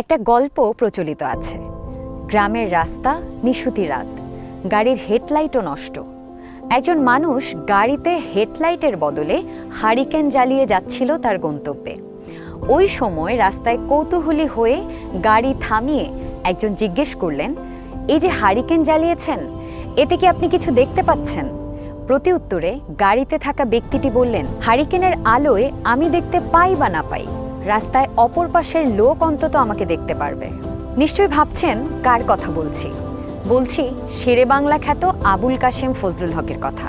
একটা গল্প প্রচলিত আছে। গ্রামের রাস্তা, নিশুতি রাত। গাড়ির হেডলাইটও নষ্ট। একজন মানুষ গাড়িতে হেডলাইটের বদলে হারিকেন জ্বালিয়ে যাচ্ছিল তার গন্তব্যে। ওই সময় রাস্তায় কৌতূহলী হয়ে গাড়ি থামিয়ে একজন জিজ্ঞেস করলেন, এই যে হারিকেন জ্বালিয়েছেন, এতে কি আপনি কিছু দেখতে পাচ্ছেন? প্রতি উত্তরে গাড়িতে থাকা ব্যক্তিটি বললেন, হারিকেনের আলোয় আমি দেখতে পাই বা না পাই। রাস্তায় অপর পাশের লোক অন্তত আমাকে দেখতে পারবে। নিশ্চয়ই ভাবছেন কার কথা বলছি। বলছি শেরে বাংলা খ্যাত আবুল কাশেম ফজলুল হকের কথা।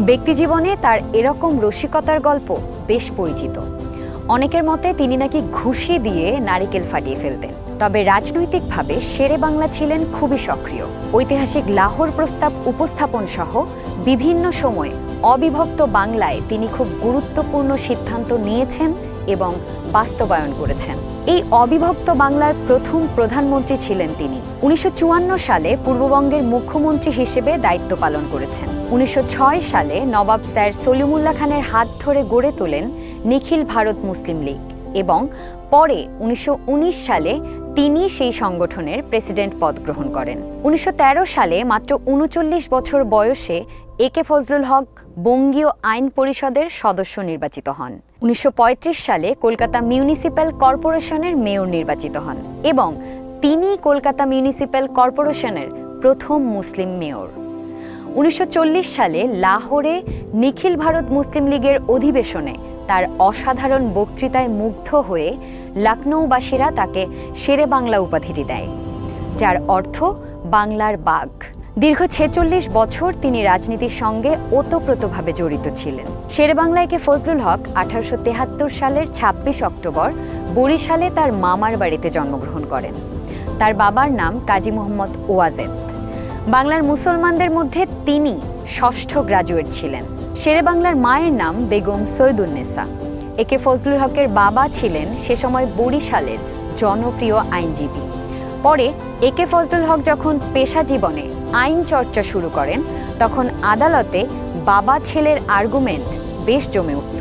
ব্যক্তিজীবনে তার এরকম রসিকতার গল্প বেশ পরিচিত। অনেকের মতে তিনি নাকি ঘুষি দিয়ে নারিকেল ফাটিয়ে ফেলতেন। তবে রাজনৈতিকভাবে শেরে বাংলা ছিলেন খুবই সক্রিয়। ঐতিহাসিক লাহোর প্রস্তাব উপস্থাপন সহ বিভিন্ন সময়ে অবিভক্ত বাংলায় তিনি খুব গুরুত্বপূর্ণ সিদ্ধান্ত নিয়েছেন এবং বাস্তবায়ন করেছেন। এই অবিভক্ত বাংলার প্রথম প্রধানমন্ত্রী ছিলেন তিনি। উনিশশো সালে পূর্ববঙ্গের মুখ্যমন্ত্রী হিসেবে দায়িত্ব পালন করেছেন। উনিশশো সালে নবাব স্যার সলিমুল্লাহ খানের হাত ধরে গড়ে তোলেন নিখিল ভারত মুসলিম লীগ এবং পরে উনিশশো উনিশ সালে তিনি সেই সংগঠনের প্রেসিডেন্ট পদ গ্রহণ করেন। উনিশশো তেরো সালে মাত্র উনচল্লিশ বছর বয়সে এ কে ফজলুল হক বঙ্গীয় আইন পরিষদের সদস্য নির্বাচিত হন। উনিশশো পঁয়ত্রিশ সালে কলকাতা মিউনিসিপ্যাল কর্পোরেশনের মেয়র নির্বাচিত হন এবং তিনি কলকাতা মিউনিসিপ্যাল কর্পোরেশনের প্রথম মুসলিম মেয়র। উনিশশো চল্লিশ সালে লাহোরে নিখিল ভারত মুসলিম লীগের অধিবেশনে তার অসাধারণ বক্তৃতায় মুগ্ধ হয়ে লখনৌবাসীরা তাকে শেরে বাংলা উপাধিটি দেয়, যার অর্থ বাংলার বাঘ। দীর্ঘ ছেচল্লিশ বছর তিনি রাজনীতির সঙ্গে ওতপ্রোতভাবে জড়িত ছিলেন। শেরে বাংলায়কে ফজলুল হক আঠারোশো তেহাত্তর সালের ছাব্বিশ অক্টোবর বরিশালে তার মামার বাড়িতে জন্মগ্রহণ করেন। তার বাবার নাম কাজী মোহাম্মদ ওয়াজেদ। বাংলার মুসলমানদের মধ্যে তিনি ষষ্ঠ গ্রাজুয়েট ছিলেন। শেরে বাংলার মায়ের নাম বেগম সৈয়দুন্নেসা একে ফজলুল হকের বাবা ছিলেন সে সময় বরিশালের জনপ্রিয় আইনজীবী। পরে একে ফজলুল হক যখন পেশা জীবনে আইন চর্চা শুরু করেন, তখন আদালতে বাবা ছেলের আর্গুমেন্ট বেশ জমে উঠত।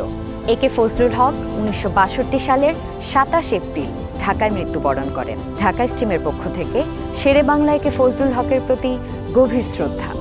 একে ফজলুল হক উনিশশো বাষট্টি সালের সাতাশ এপ্রিল ঢাকায় মৃত্যুবরণ করেন। ঢাকা স্টিমের পক্ষ থেকে শেরে বাংলা একে ফজলুল হকের প্রতি গভীর শ্রদ্ধা।